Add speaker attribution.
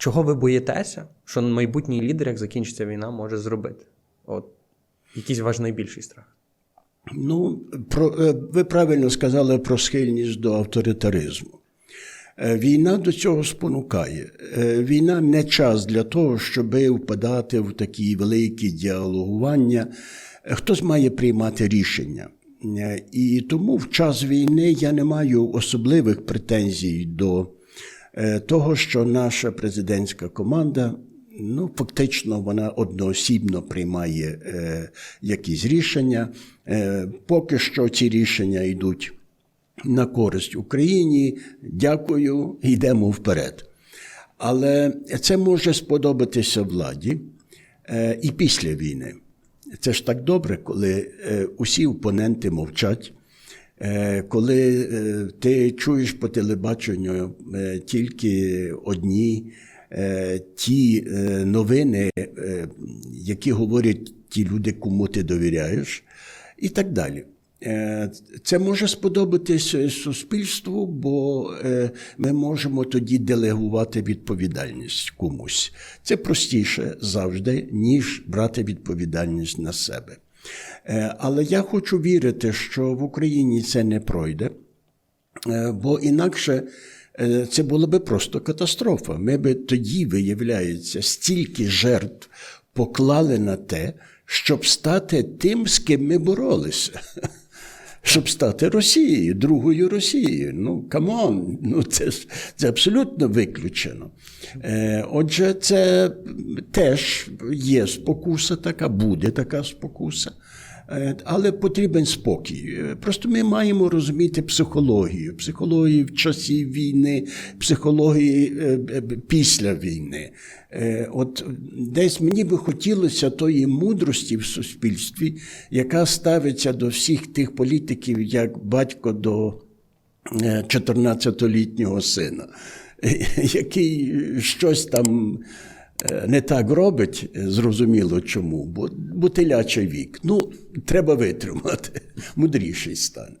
Speaker 1: чого ви боїтеся, що майбутній лідер, як закінчиться війна, може зробити? От якийсь ваш найбільший страх.
Speaker 2: Ну, про, е, ви правильно сказали про схильність до авторитаризму. Е, Війна до цього спонукає. Е, Війна не час для того, щоб впадати в такі великі діалогування. Хтось має приймати рішення. І тому в час війни я не маю особливих претензій до того, що наша президентська команда ну, фактично вона одноосібно приймає е, якісь рішення. Е, поки що ці рішення йдуть на користь Україні. Дякую, йдемо вперед. Але це може сподобатися владі е, і після війни. Це ж так добре, коли е, усі опоненти мовчать. Е, Коли е, ти чуєш по телебаченню е, тільки одні ті новини, які говорять ті люди, кому ти довіряєш, і так далі. Це може сподобатися суспільству, бо ми можемо тоді делегувати відповідальність комусь. Це простіше завжди, ніж брати відповідальність на себе. Е, Але я хочу вірити, що в Україні це не пройде, е, бо інакше е, це була би просто катастрофа. Ми би тоді, виявляється, стільки жертв поклали на те, щоб стати тим, з ким ми боролися. Щоб стати Росією, другою Росією. Ну, камон, ну це, це абсолютно виключено. Е, отже, це теж є спокуса така, буде така спокуса. Е, Але потрібен спокій. Е, Просто ми маємо розуміти психологію, психологію в часі війни, психології е, після війни. От десь мені би хотілося тої мудрості в суспільстві, яка ставиться до всіх тих політиків, як батько до е, 14-літнього сина, який щось там не так робить, е, зрозуміло чому, бо, бо телячий вік. Ну, треба витримати, мудріший стане.